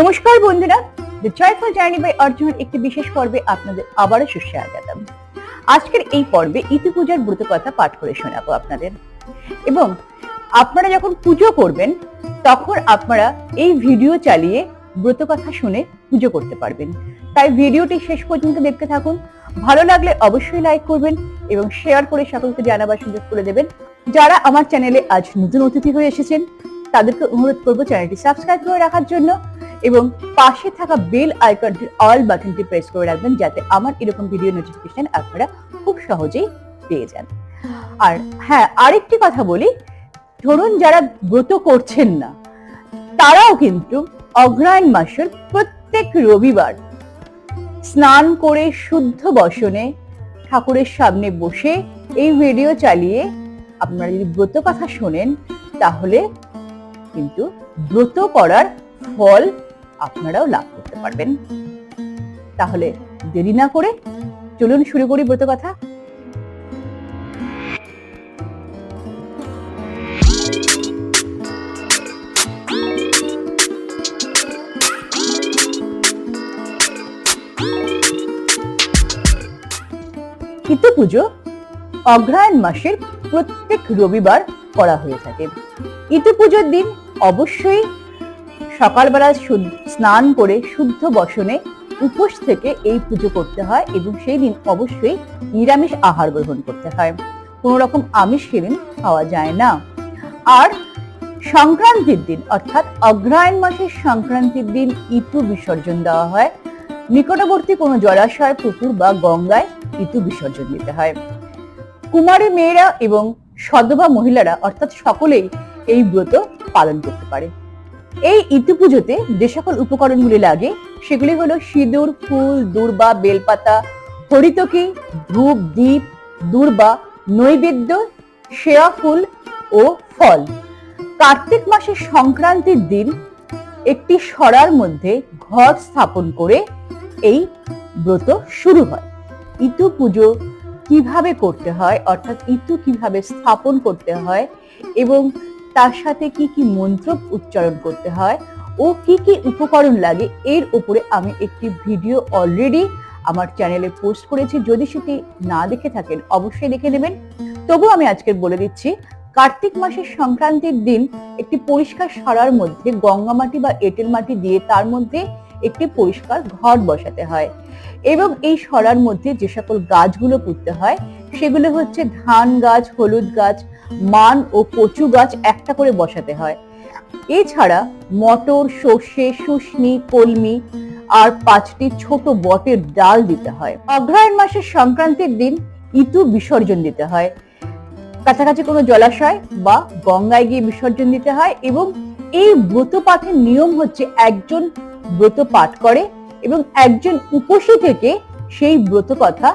নমস্কার বন্ধুরা। The joyful journey by অর্জুনের একটি বিশেষ পর্বে আপনাদের আবারও সুস্বাগতম। আজকের এই পর্বে ইতি পূজার ব্রত কথা পাঠ করে শোনাবো আপনাদের। এবং আপনারা যখন পুজো করবেন, তখন আপনারা এই ভিডিও চালিয়ে ব্রত কথা শুনে পুজো করতে পারবেন। তাই ভিডিওটি শেষ পর্যন্ত দেখতে থাকুন। ভালো লাগলে অবশ্যই লাইক করবেন এবং শেয়ার করে সকলকে জানাবার সুযোগ করে দেবেন। যারা আমার চ্যানেলে আজ নতুন অতিথি হয়ে এসেছেন, তাদেরকে অনুরোধ করব চ্যানেলটি সাবস্ক্রাইব করে রাখার জন্য। এবং পাশে থাকা বেল আইকনটি অল বাটনটি প্রেস করে রাখবেন যাতে আমার এরকম ভিডিও নোটিফিকেশন আপনারা খুব সহজেই পেয়ে যান। আর হ্যাঁ আরেকটি কথা বলি, ধরুন যারা ব্রত করছেন না, তারাও কিন্তু অগ্রহায়ণ মাসের প্রত্যেক রবিবার স্নান করে শুদ্ধ বসনে ঠাকুরের সামনে বসে এই ভিডিও চালিয়ে আপনারা যদি ব্রত কথা শোনেন, তাহলে কিন্তু ব্রত করার ফল আপনারাও লাভ করতে পারবেন। তাহলে দেরি না করে চলুন শুরু করি ব্রত কথা। পুজো অগ্রহায়ণ মাসের প্রত্যেক রবিবার করা হয়ে থাকে। ইতু পুজোর দিন অবশ্যই সকালবেলা স্নান করে শুদ্ধ বসনে উপোস থেকে এই পুজো করতে হয় এবং সেই দিন অবশ্যই নিরামিষ আহার গ্রহণ করতে হয়। কোনো রকম আমিষ সেদিন খাওয়া যায় না। আর সংক্রান্তির দিন, অর্থাৎ অগ্রহায়ণ মাসের সংক্রান্তির দিন ইতু বিসর্জন দেওয়া হয়। নিকটবর্তী কোনো জলাশয়, পুকুর বা গঙ্গায় ইতু বিসর্জন দিতে হয়। কুমারী মেয়েরা এবং সদবা মহিলারা, অর্থাৎ সকলেই এই ব্রত পালন করতে পারে। এই ইতু পুজোতে যে সকল উপকরণগুলি লাগে, সেগুলি হলো সিঁদুর, ফুল, দূর্বা, বেলপাতা, হরিতকি, ধূপ দ্বীপ দূর্বা, নৈবেদ্য শেয়া ফুল ও ফল। কার্তিক মাসের সংক্রান্তির দিন একটি সরার মধ্যে ঘর স্থাপন করে এই ব্রত শুরু হয়। ইতু পুজো কীভাবে করতে হয়, অর্থাৎ ইতু কীভাবে স্থাপন করতে হয় এবং তার সাথে কি কি মন্ত্র উচ্চারণ করতে হয় ও কি কি উপকরণ লাগে এর উপরে আমি একটি ভিডিও অলরেডি আমার চ্যানেলে পোস্ট করেছি। যদি সেটি না দেখে থাকেন, অবশ্যই দেখে নেবেন। তবু আমি আজকে বলে দিচ্ছি, কার্তিক মাসের সংক্রান্তির দিন একটি পরিষ্কার সরার মধ্যে গঙ্গা মাটি বা এঁটেল মাটি দিয়ে তার মধ্যে একটি পরিষ্কার ঘর বসাতে হয়। এবং এই সরার মধ্যে যে সকল গাছগুলো পুঁততে হয়, সেগুলো হচ্ছে ধান গাছ, হলুদ গাছ মান ও কচু গাছ একটা করে বসাতে হয়। এছাড়া মটর, সর্ষে শুষ্নি কলমি আর পাঁচটি ছোট বটের ডাল দিতে হয়। অগ্রহায়ণ মাসের সংক্রান্তির দিন ইতু বিসর্জন দিতে হয়। কাছাকাছি কোনো জলাশয় বা গঙ্গায় গিয়ে বিসর্জন দিতে হয় এবং এই ব্রত পাঠের নিয়ম হচ্ছে একজন ব্রত পাঠ করে এবং একজন উপসী থেকে সেই ব্রত কথা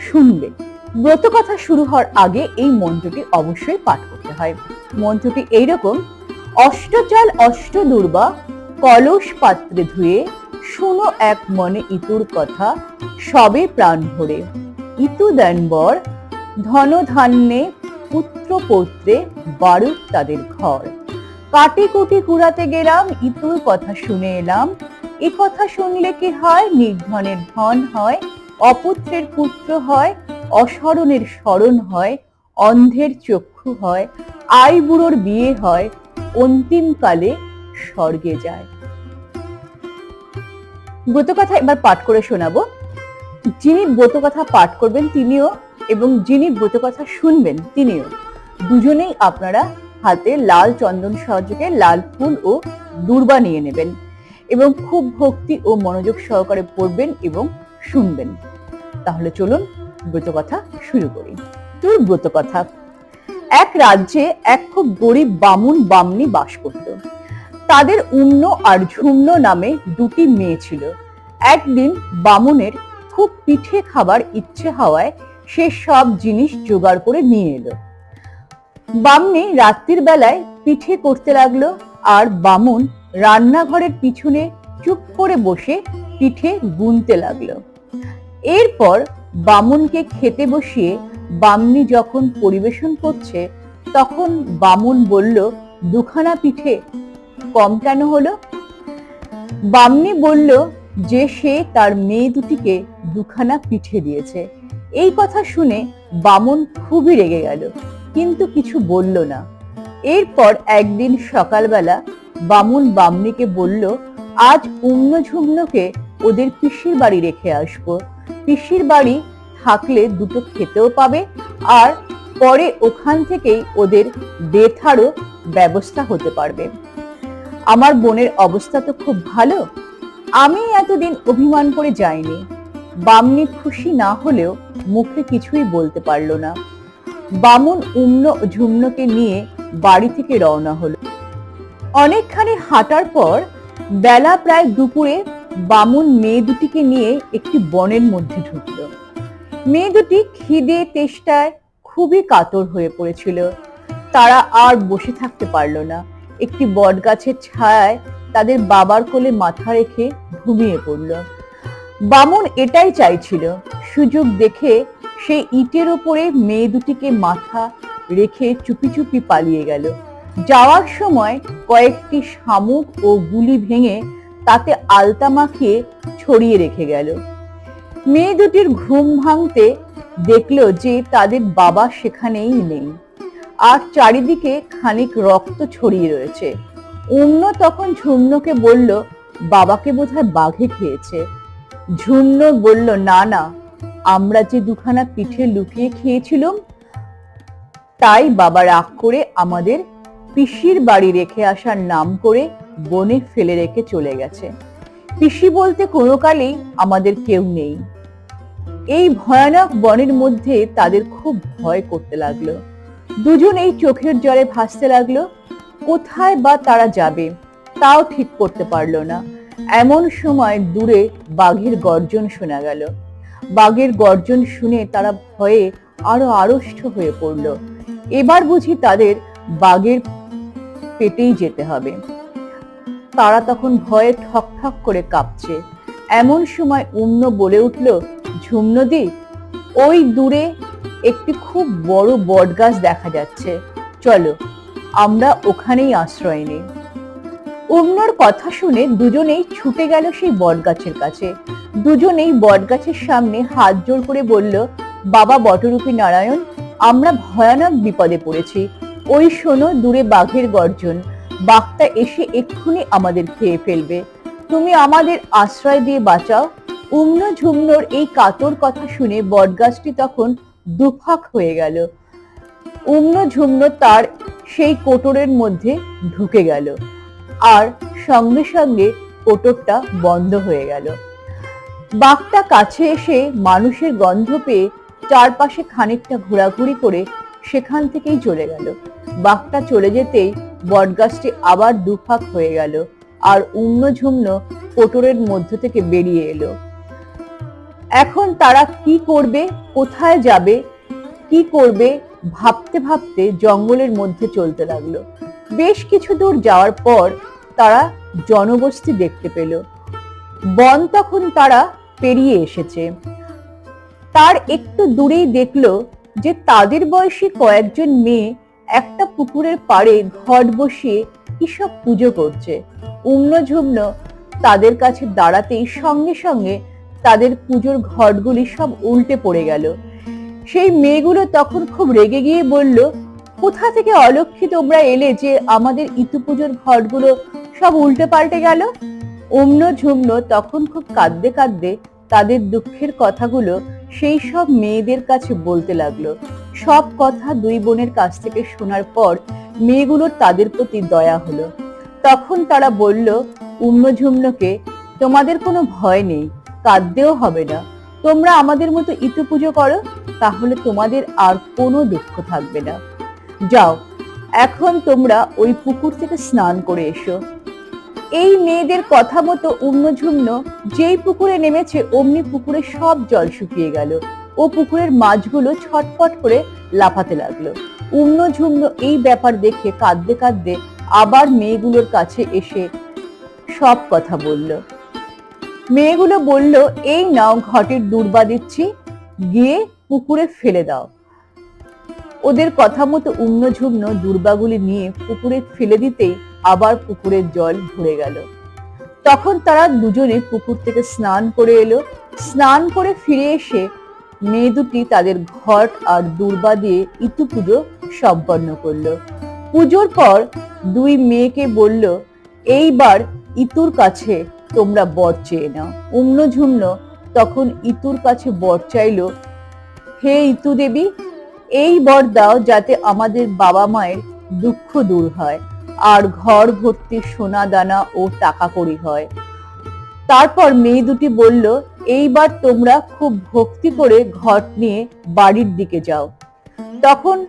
শুনবে। ব্রত কথা শুরু হওয়ার আগে এই মন্ত্রটি অবশ্যই পাঠ করতে হয়। মন্ত্রটি এইরকম অষ্টচাল অষ্ট দুর্বা, কলস পাত্রে ধুয়ে শুনো এক মনে ইতুর কথা, সবে প্রাণ ভরে। ইতু দেন বর, ধন ধান্যে পুত্র পৌত্রে বারুক তাদের ঘর। কাটি কুটি কুড়াতে গেলাম, ইতুর কথা শুনে এলাম। এ কথা শুনলে কি হয়? নির্ধনের ধন হয়, অপুত্রের পুত্র হয় অসরণের স্মরণ হয়, অন্ধের চক্ষু হয় আই বুড়োর বিয়ে হয়, অন্তিমকালে স্বর্গে যায়। ব্রতকথা এবার পাঠ করে শোনাবো। যিনি ব্রতকথা পাঠ করবেন তিনিও এবং যিনি ব্রতকথা শুনবেন তিনিও। দুজনেই আপনারা হাতে লাল চন্দন সহযোগে লাল ফুল ও দূর্বা নিয়ে নেবেন এবং খুব ভক্তি ও মনোযোগ সহকারে পড়বেন এবং শুনবেন। তাহলে চলুন ব্রতকথা শুরু করি। তোর ব্রতকথা। এক রাজ্যে এক খুব গরিব বামুন বামনি বাস করত। তাদের উম্ন আর ঝুমন নামে দুটি মেয়ে ছিল। একদিন বামুনের খুব পিঠে খাবার ইচ্ছে হওয়ায় সে সব জিনিস জোগাড় করে নিয়ে এলো। বামনি রাত্রির বেলায় পিঠে করতে লাগল আর বামুন রান্নাঘরের পিছনে চুপ করে বসে পিঠে গুনতে লাগল। এরপর বামুনকে খেতে বসিয়ে বামনি যখন পরিবেশন করছে, তখন বামুন বলল, দুখানা পিঠে, কম কেন হলো? বামনি বলল, যে সে তার মেয়ে দুটিকে দুখানা পিঠে দিয়েছে। এই কথা শুনে বামন খুবই রেগে গেল, কিন্তু কিছু বলল না। এরপর একদিন সকালবেলা বামুন বামনিকে বলল, আজ উম্ন ঝুমনোকে ওদের পিসির বাড়ি রেখে আসব। পিসির বাড়ি থাকলে দুটো খেতেও পাবে আর পরে ওখান থেকেই ওদের বেথারও ব্যবস্থা হতে পারবে। আমার বোনের অবস্থা তো খুব ভালো। আমি এতদিন অভিমান করে যাইনি। বামনি খুশি না হলেও মুখে কিছুই বলতে পারল না। বামুন উম্ন ঝুমনোকে নিয়ে বাড়ি থেকে রওনা হলো। অনেকখানি হাঁটার পর বেলা প্রায় দুপুরে বামুন মেয়ে দুটিকে নিয়ে একটি বনের মধ্যে ঢুকল। মেয়ে দুটি খিদে, তেষ্টায় খুবই কাতর হয়ে পড়েছিল। তারা আর বসে থাকতে পারল না। একটি বট গাছের ছায়ায় তাদের বাবার কোলে মাথা রেখে ঘুমিয়ে পড়ল। বামুন এটাই চাইছিল, সুযোগ দেখে সে ইটের ওপরে মেয়ে দুটিকে মাথা রেখে চুপি চুপি পালিয়ে গেল। যাওয়ার সময় কয়েকটি শামুক ও গুলি ভেঙে তাতে আলতা মাখিয়ে ছড়িয়ে রেখে গেল। মেয়ে দুটির ঘুম ভাঙতে দেখল যে তাদের বাবা সেখানেই নেই। আর চারিদিকে খানিক রক্ত ছড়িয়ে রয়েছে। অন্য তখন ঝুমনোকে বলল, বাবাকে বোধহয় বাঘে খেয়েছে। ঝুমনো বলল, না না, আমরা যে দুখানা পিঠে লুকিয়ে খেয়েছিলাম, তাই বাবা রাগ করে আমাদের পিসির বাড়ি রেখে আসার নাম করে বনে ফেলে রেখে চলে গেছে। পিসি বলতে কোনো কালেই আমাদের কেউ নেই। এই ভয়ানক বনের মধ্যে তাদের খুব ভয় করতে লাগল। দুজন এই চোখের জলে ভাসতে লাগল, কোথায় বা তারা যাবে তাও ঠিক করতে পারল না। এমন সময় দূরে বাঘের গর্জন শোনা গেল। বাঘের গর্জন শুনে তারা ভয়ে আরও আড়ষ্ট হয়ে পড়ল। এবার বুঝি তাদের বাঘের পেটেই যেতে হবে। তারা তখন ভয়ে ঠক ঠক করে কাঁপছে। এমন সময় উম্ন বলে উঠল ঝুমনদি ওই দূরে একটি খুব বড় বটগাছ দেখা যাচ্ছে। চলো, আমরা ওখানেই আশ্রয় নিই। উম্নর কথা শুনে দুজনেই ছুটে গেল সেই বটগাছের কাছে। দুজনেই বটগাছের সামনে হাত জোর করে বলল, বাবা বটরূপী নারায়ণ, আমরা ভয়ানক বিপদে পড়েছি। ওই শোনো দূরে বাঘের গর্জন। বাঘটা এসে এক্ষুনি আমাদের খেয়ে ফেলবে। তুমি আমাদের আশ্রয় দিয়ে বাঁচাও। উম্ন ঝুমনোর এই কাতর কথা শুনে বটগাছটি তখন দুফাক হয়ে গেল। উম্ন ঝুমন তার সেই কোটরের মধ্যে ঢুকে গেল আর সঙ্গে সঙ্গে কোটরটা বন্ধ হয়ে গেল। বাঘটা কাছে এসে মানুষের গন্ধ পেয়ে চারপাশে খানিকটা ঘোরাঘুরি করে সেখান থেকেই চলে গেল। বাঘটা চলে যেতেই বটগাছটি আবার দুফাক হয়ে গেল আর উম্ন ঝুমন কোটরের মধ্য থেকে বেরিয়ে এলো। এখন তারা কি করবে, কোথায় যাবে, কি করবে, ভাবতে ভাবতে জঙ্গলের মধ্যে চলতে লাগল। বেশ কিছু দূর যাওয়ার পর তারা জনবস্তি দেখতে পেল। বন তখন তারা পেরিয়ে এসেছে। তার একটু দূরেই দেখল যে তাদের বয়সী কয়েকজন মেয়ে একটা পুকুরের পাড়ে ঘট বসিয়ে কি সব পুজো করছে। উম্ন ঝুমন তাদের কাছে দাঁড়াতেই সঙ্গে সঙ্গে তাদের পুজোর ঘটগুলি সব উল্টে পড়ে গেল। সেই মেয়েগুলো তখন খুব রেগে গিয়ে বলল, কোথা থেকে অলক্ষী তোমরা এলে যে আমাদের ইতু পুজোর ঘটগুলো সব উল্টে পাল্টে গেল? অম্ন ঝুমন তখন খুব কাঁদতে কাঁদতে তাদের দুঃখের কথাগুলো সেই সব মেয়েদের কাছে বলতে লাগল। সব কথা দুই বোনের কাছ থেকে শোনার পর মেয়েগুলোর তাদের প্রতি দয়া হলো। তখন তারা বলল উম্ম ঝুমনকে তোমাদের কোনো ভয় নেই, কাঁদতেও হবে না। তোমরা আমাদের মতো ইতু পুজো করো, তাহলে তোমাদের আর কোনো দুঃখ থাকবে না। যাও, এখন তোমরা ওই পুকুর থেকে স্নান করে এসো। এই মেয়েদের কথা মতো উম্ন ঝুমন যেই পুকুরে নেমেছে, অমনি পুকুরে সব জল শুকিয়ে গেল। ও পুকুরের মাছগুলো ছটফট করে লাফাতে লাগল। উম্ন ঝুমন এই ব্যাপার দেখে কাঁদতে কাঁদতে আবার মেয়েগুলোর কাছে এসে সব কথা বলল। মেয়েগুলো বলল, এই নাও ঘটের দুর্বা দিচ্ছি, গিয়ে পুকুরে ফেলে দাও। ওদের কথা মতো উম্ন ঝুম্ন দুর্বাগুলি নিয়ে পুকুরে ফেলে দিতেই আবার পুকুরের জল ভরে গেল। তখন তারা দুজনে পুকুর থেকে স্নান করে এলো। স্নান করে ফিরে এসে মেয়ে দুটি তাদের ঘট আর দুর্বা দিয়ে ইতু পুজো সম্পন্ন করল। পুজোর পর দুই মেয়েকে বলল, এইবার ইতুর কাছে তোমরা বর চেয়ে নাও। উম্ন ঝুমন তখন ইতুর কাছে বর চাইলো, হে ইতু দেবী, এই বর দাও যাতে আমাদের বাবা মায়ের দুঃখ দূর হয়, আর ঘর ভর্তি সোনা দানা ও টাকা কড়ি হয়। তারপর মেয়ে দুটি বলল এইবার তোমরা খুব ভক্তি করে ঘট নিয়ে বাড়ির দিকে যাও। তখন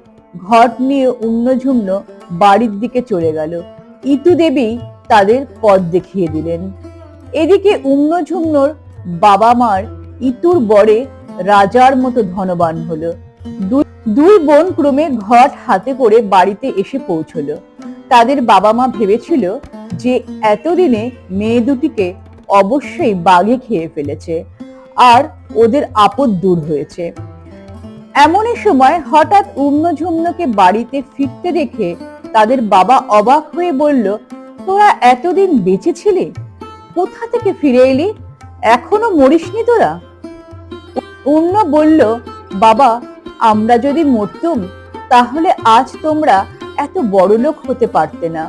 ঘট নিয়ে উন্নঝুম্ন বাড়ির দিকে চলে গেল। ইতু দেবী তাদের পথ দেখিয়ে দিলেন। এদিকে উন্নঝুম্নর বাবা মার ইতুর বরে রাজার মতো ধনবান হলো। দুই বোন ক্রমে ঘট হাতে করে বাড়িতে এসে পৌঁছলো। তাদের বাবা মা ভেবেছিল যে এতদিনে মেয়ে দুটিকে অবশ্যই বাঘে খেয়ে ফেলেছে আর ওদের আপদ দূর হয়েছে। এমনই সময় হঠাৎ উম্নঝুম্নকে বাড়িতে ফিরতে দেখে তাদের বাবা অবাক হয়ে বলল তোরা এতদিন বেঁচে ছিলি? কোথা থেকে ফিরে এলি? এখনও মরিসনি তোরা? উম্ন বলল বাবা আমরা যদি মরতুম তাহলে আজ তোমরা এত বড় লোক হতে পারতে না।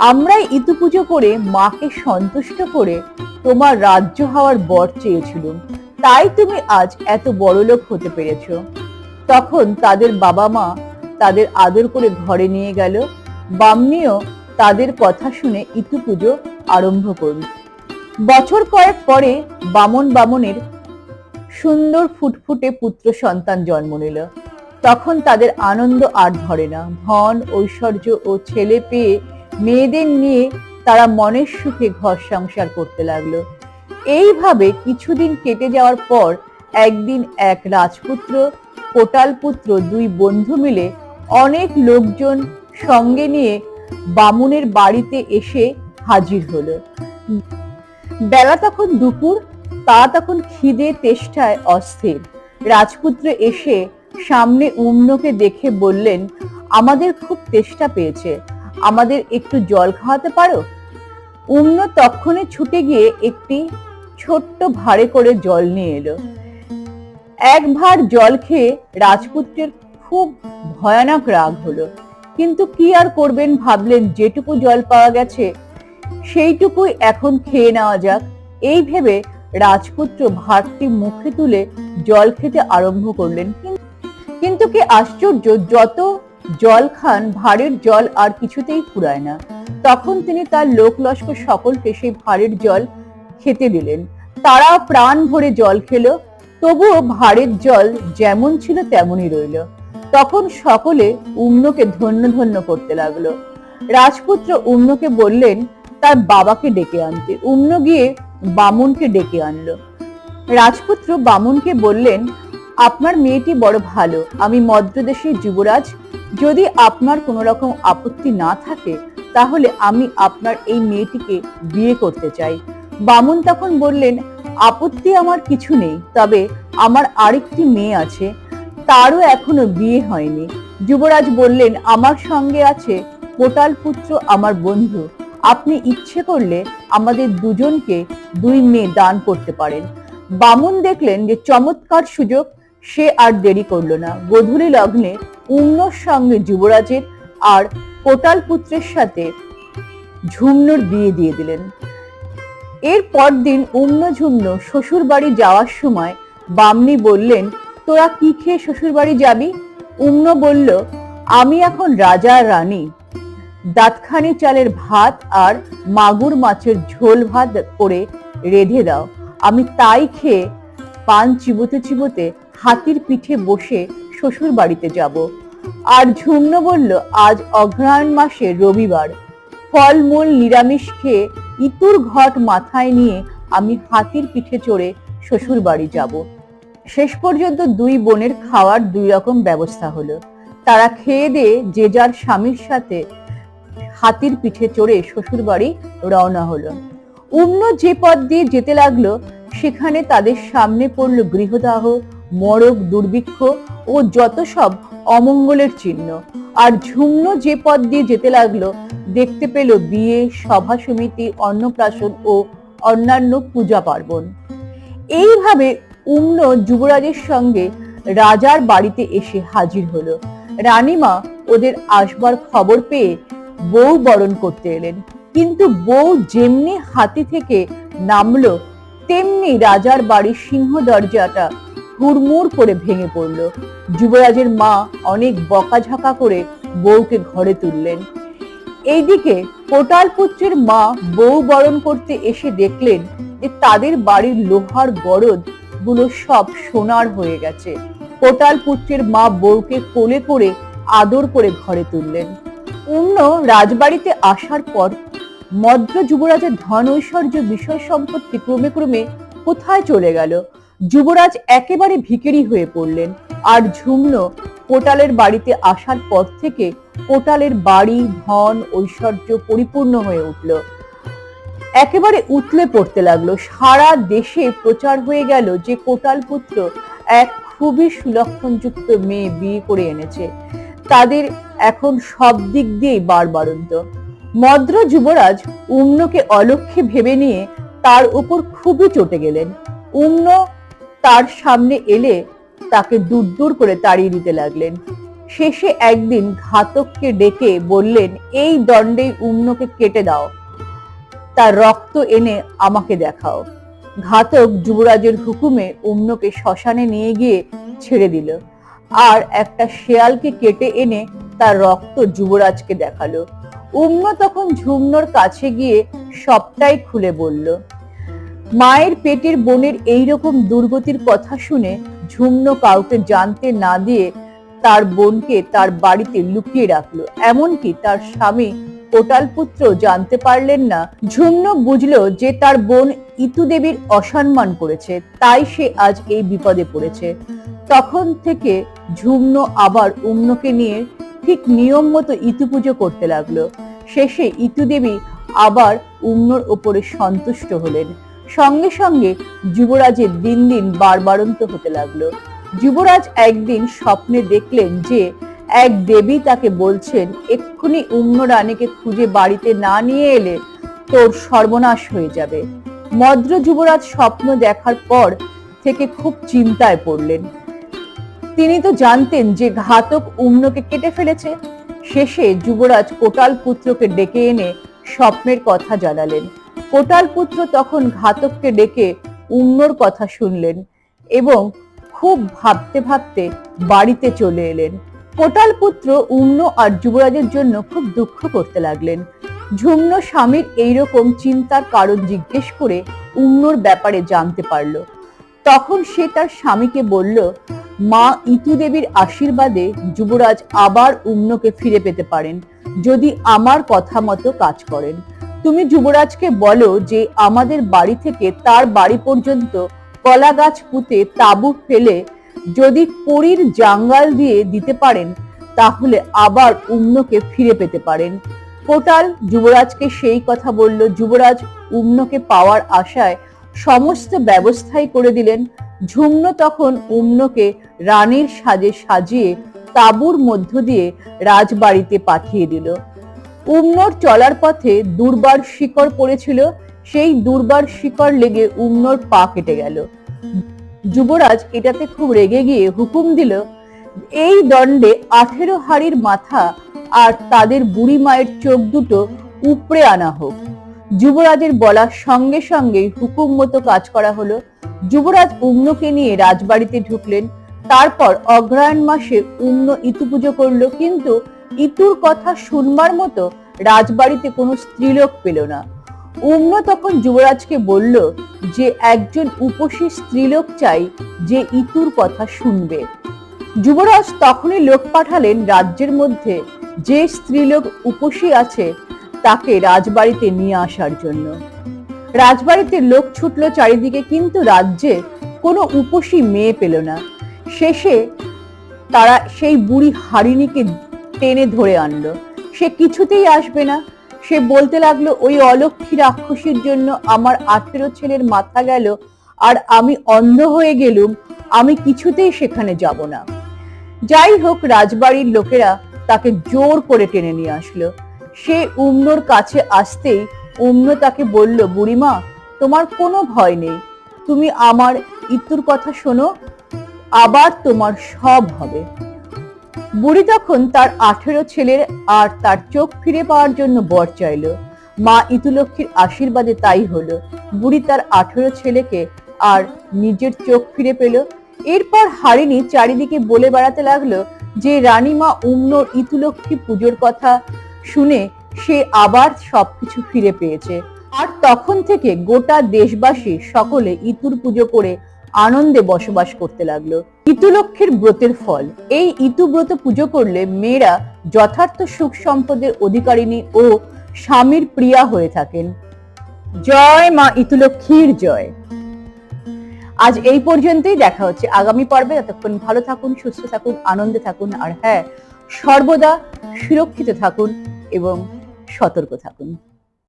আমরাই ইতু পুজো করে মাকে সন্তুষ্ট করে তোমার রাজ্য হওয়ার বর চেয়েছিলুম। তাই তুমি আজ এত বড় লোক হতে পেরেছ। তখন তাদের বাবা মা তাদের আদর করে ঘরে নিয়ে গেল। বামনিও তাদের কথা শুনে ইতু পুজো আরম্ভ করল। বছর কয়েক পরে বামন বামনের সুন্দর ফুটফুটে পুত্র সন্তান জন্ম নিল। তখন তাদের আনন্দ আর ধরে না। ধন, ঐশ্বর্য ও ছেলে পেয়ে মেয়েদের নিয়ে তারা মনের সুখে ঘর সংসার করতে লাগল। এইভাবে কিছুদিন কেটে যাওয়ার পর একদিন এক রাজপুত্র কোটাল পুত্র দুই বন্ধু মিলে অনেক লোকজন সঙ্গে নিয়ে বামুনের বাড়িতে এসে হাজির হলো। বেলা তখন দুপুর, তা তখন খিদে তেষ্টায় অস্থির। রাজপুত্র এসে সামনে উম্নকে দেখে বললেন, আমাদের খুব তেষ্টা পেয়েছে। আমাদের একটু জল খাওয়াতে পারো? উম্ন তক্ষণে ছুটে গিয়ে একটি ছোট্ট ভাড়ে করে জল নিয়ে এলো। এক ভার জল খেয়ে রাজপুত্রের খুব ভয়ানক রাগ হলো। কিন্তু কি আর করবেন ভাবলেন, যেটুকু জল পাওয়া গেছে সেইটুকুই এখন খেয়ে নেওয়া যাক। এই ভেবে রাজপুত্র ভাতটি মুখে তুলে জল খেতে আরম্ভ করলেন। কিন্তু কি আশ্চর্য, যত জল খান ভাঁড়ের জল আর কিছুতেই ফুরায় না। তখন তিনি তার লোক লস্কর সকলকে সেই ভাঁড়ের জল খেতে দিলেন। তারা প্রাণ ভরে জল খেলো, তবুও ভাঁড়ের জল যেমন ছিল তেমনই রইল। তখন সকলে উম্নকে ধন্য ধন্য করতে লাগল। রাজপুত্র উম্নকে বললেন, তার বাবাকে ডেকে আনতে। উম্ন গিয়ে বামুনকে ডেকে আনলো। রাজপুত্র বামুনকে বললেন, আপনার মেয়েটি বড় ভালো। আমি মদ্রদেশের যুবরাজ যদি আপনার কোনো রকম আপত্তি না থাকে, তাহলে আমি আপনার এই মেয়েটিকে বিয়ে করতে চাই। বামুন তখন বললেন, আপত্তি আমার কিছু নেই, তবে আমার আরেকটি মেয়ে আছে, তারও এখনও বিয়ে হয়নি। যুবরাজ বললেন, আমার সঙ্গে আছে কোটাল পুত্র আমার বন্ধু। আপনি ইচ্ছে করলে আমাদের দুজনকে দুই মেয়ে দান করতে পারেন। বামুন দেখলেন যে চমৎকার সুযোগ, সে আর দেরি করল না। গধূলি লগ্নে উম্নর সঙ্গে যুবরাজের আর কোটাল পুত্রের সাথে ঝুমনুর বিয়ে দিয়ে দিলেন। এর পর দিন উম্ন ঝুমন শ্বশুর বাড়ি যাওয়ার সময় বামনি বললেন, তোরা কি খেয়ে শ্বশুর বাড়ি যাবি? উম্ন বলল, আমি এখন রাজা রানী। দাঁতখানি চালের ভাত আর মাগুর মাছের ঝোল ভাত করে রেঁধে দাও। আমি তাই খেয়ে পান চিবোতে চিবোতে হাতির পিঠে বসে শ্বশুর বাড়িতে যাব। আর ঝুমন বলল, আজ অগ্রহায়ণ মাসে রবিবার। ফলমূল নিরামিষ খেয়ে ইতুর ঘট মাথায় নিয়ে আমি হাতির পিঠে চড়ে শ্বশুর বাড়ি যাব। শেষ পর্যন্ত দুই বোনের খাওয়ার দুই রকম ব্যবস্থা হলো। তারা খেয়ে দিয়ে যে যার স্বামীর সাথে হাতির পিঠে চড়ে শ্বশুর বাড়ি রওনা হলো। অন্য যে পথ দিয়ে যেতে লাগল, সেখানে তাদের সামনে পড়ল গৃহদাহ মরক দুর্ভিক্ষ ও যত সব অমঙ্গলের চিহ্ন। আর ঝুমনো যে পথ দিয়ে যেতে লাগল, দেখতে পেল বিয়ে, সভা সমিতি, অন্নপ্রাশন ও অন্যান্য পূজা পার্বণ। এইভাবে উম্ন যুবরাজের সঙ্গে রাজার বাড়িতে এসে হাজির হলো। রানীমা ওদের আসবার খবর পেয়ে বউ বরণ করতে এলেন। কিন্তু বউ যেমনি হাতি থেকে নামলো, তেমনি রাজার বাড়ির সিংহ দরজাটা হুড়মুড় করে ভেঙে পড়ল। যুবরাজের মা অনেক বকাঝাকা করে বউকে ঘরে তুললেন। এইদিকে কোটাল পুত্রের মা বউ বরণ করতে এসে দেখলেন যে তাদের বাড়ির লোহার গরদগুলো সব সোনার হয়ে গেছে। কোটাল পুত্রের মা বউকে কোলে করে আদর করে ঘরে তুললেন। অন্য রাজবাড়িতে আসার পর মদ্র যুবরাজের ধন ঐশ্বর্য বিষয় সম্পত্তি ক্রমে ক্রমে কোথায় চলে গেল? যুবরাজ একেবারে ভিকেরি হয়ে পড়লেন। আর ঝুমন কোটালের বাড়িতে আসার পর থেকে কোটালের বাড়ি, ধন, ঐশ্বর্য পরিপূর্ণ হয়ে উঠল। একেবারে উতলে পড়তে লাগল। সারা দেশে প্রচার হয়ে গেল যে কোটাল পুত্র এক খুবই সুলক্ষণযুক্ত মেয়ে বিয়ে করে এনেছে। তাদের এখন সব দিক দিয়েই বারবারন্ত। মদ্র যুবরাজ উম্নকে অলক্ষ্যে ভেবে নিয়ে তার উপর খুবই চটে গেলেন। উম্ন তার সামনে এলে তাকে দূর দূর করে তাড়িয়ে দিতে লাগলেন। শেষে একদিন ঘাতককে ডেকে বললেন, এই দণ্ডে উম্নকে কেটে দাও। তার রক্ত এনে আমাকে দেখাও। ঘাতক যুবরাজের হুকুমে উম্নকে শ্মশানে নিয়ে গিয়ে ছেড়ে দিল। আর একটা শেয়ালকে কেটে এনে তার রক্ত যুবরাজকে দেখাল। উম্ন তখন ঝুমনোর কাছে গিয়ে সবটাই খুলে বলল মায়ের পেটের বোনের এইরকম দুর্গতির কথা শুনে ঝুমন কাউকে জানতে না দিয়ে তার বোনকে তার বাড়িতে লুকিয়ে রাখল। এমনকি তার স্বামী কোটাল পুত্র জানতে পারলেন না। ঝুমন বুঝলো যে তার বোন ইতু দেবীর অসম্মান করেছে, তাই সে আজ এই বিপদে পড়েছে। তখন থেকে ঝুমন আবার উম্নকে নিয়ে ঠিক নিয়ম মতো ইতু পুজো করতে লাগল। শেষে ইতু দেবী আবার উম্নর ওপরে সন্তুষ্ট হলেন। সঙ্গে সঙ্গে যুবরাজের দিন দিন বারবারন্ত হতে লাগল। যুবরাজ একদিন স্বপ্নে দেখলেন যে এক দেবী তাকে বলছেন, এক্ষুনি উম্ন রানীকে খুঁজে বাড়িতে না নিয়ে এলে তোর সর্বনাশ হয়ে যাবে। মদ্র যুবরাজ স্বপ্ন দেখার পর থেকে খুব চিন্তায় পড়লেন। তিনি তো জানতেন যে ঘাতক উম্নকে কেটে ফেলেছে। শেষে যুবরাজ কোটাল পুত্রকে ডেকে এনে স্বপ্নের কথা জানালেন। কোটাল পুত্র তখন ঘাতককে ডেকে উম্নর কথা শুনলেন এবং খুব ভাবতে ভাবতে বাড়িতে চলে এলেন। কোটাল পুত্র উম্ন আর যুবরাজের জন্য খুব দুঃখ করতে লাগলেন। ঝুমন স্বামীর এইরকম চিন্তার কারণ জিজ্ঞেস করে উম্নর ব্যাপারে জানতে পারল। তখন সে তার স্বামীকে বলল, মা ইতু দেবীর আশীর্বাদে যুবরাজ আবার উম্নকে ফিরে পেতে পারেন, যদি আমার কথা মতো কাজ করেন। তুমি যুবরাজকে বলো যে আমাদের বাড়ি থেকে তার বাড়ি পর্যন্ত কলা গাছ পুঁতে তাবু ফেলে যদি পরীর জাঙ্গাল দিয়ে দিতে পারেন, তাহলে আবার উম্নকে ফিরে পেতে পারেন। কোটাল যুবরাজকে সেই কথা বলল। যুবরাজ উম্নকে পাওয়ার আশায় সমস্ত ব্যবস্থাই করে দিলেন। ঝুম্ন তখন উম্নকে রানীর সাজে সাজিয়ে তাঁবুর মধ্য দিয়ে রাজবাড়িতে পাঠিয়ে দিল। উম্নর চলার পথে দুর্বার শিকড় পড়েছিল, সেই দুর্বার শিকড় লেগে উম্নর পা কেটে গেল। যুবরাজ এটাতে খুব রেগে গিয়ে হুকুম দিল, এই দণ্ডে আঠেরো হাড়ির মাথা আর তাদের বুড়ি মায়ের চোখ দুটো উপড়ে আনা হোক। যুবরাজের বলার সঙ্গে সঙ্গে হুকুম মতো কাজ করা হলো। যুবরাজ উম্নকে নিয়ে রাজবাড়িতে ঢুকলেন। তারপর অগ্রহায়ণ মাসে উম্ন ইতু পুজো করল, কিন্তু ইতুর কথা শুনবার মতো রাজবাড়িতে কোনো স্ত্রীলোক পেল না। উম্ন তখন যুবরাজকে বলল যে একজন উপসী স্ত্রীলোক চাই যে ইতুর কথা শুনবে। যুবরাজ তখনই লোক পাঠালেন রাজ্যের মধ্যে যে স্ত্রীলোক উপসী আছে তাকে রাজবাড়িতে নিয়ে আসার জন্য। রাজবাড়িতে লোক ছুটলো চারিদিকে কিন্তু রাজ্যে কোনো উপসী মেয়ে পেল না। শেষে তারা সেই বুড়ি হারিণীকে টেনে ধরে আনলো। সে কিছুতেই আসবে না। সে বলতে লাগল, ওই অলক্ষী রাক্ষসীর জন্য আমার আঠেরো ছেলের মাথা গেল আর আমি অন্ধ হয়ে গেলুম। আমি কিছুতেই সেখানে যাব না। যাই হোক, রাজবাড়ির লোকেরা তাকে জোর করে টেনে নিয়ে আসলো। সে উমনোর কাছে আসতেই উমনো তাকে বলল, বুড়িমা, তোমার কোনো ভয় নেই। তুমি আমার ইতুর কথা শোনো, আবার তোমার সব হবে। বুড়ি তখন তার আঠেরো ছেলের আর তার চোখ ফিরে পাওয়ার জন্য বর চাইল। মা ইতুলক্ষ্মীর আশীর্বাদে তাই হলো। বুড়ি তার আঠেরো ছেলেকে আর নিজের চোখ ফিরে পেল। এরপর হারিণী চারিদিকে বলে বেড়াতে লাগল যে রানীমা উমনোর ইতুলক্ষ্মী পুজোর কথা শুনে সে আবার সবকিছু ফিরে পেয়েছে। আর তখন থেকে গোটা দেশবাসী সকলে ইতুর পুজো করে আনন্দে বসবাস করতে লাগল। ইতুলক্ষ্মীর ব্রতের ফল। এই ইতু ব্রত পুজো করলে মেয়েরা যথার্থ সুখ সম্পদের অধিকারিণী ও স্বামীর প্রিয়া হয়ে থাকেন। জয় মা ইতুলক্ষ্মীর জয়। আজ এই পর্যন্তই দেখা হচ্ছে আগামী পর্বে। ততক্ষণ ভালো থাকুন, সুস্থ থাকুন, আনন্দে থাকুন আর হ্যাঁ সর্বদা সুরক্ষিত থাকুন এবং সতর্ক থাকুন।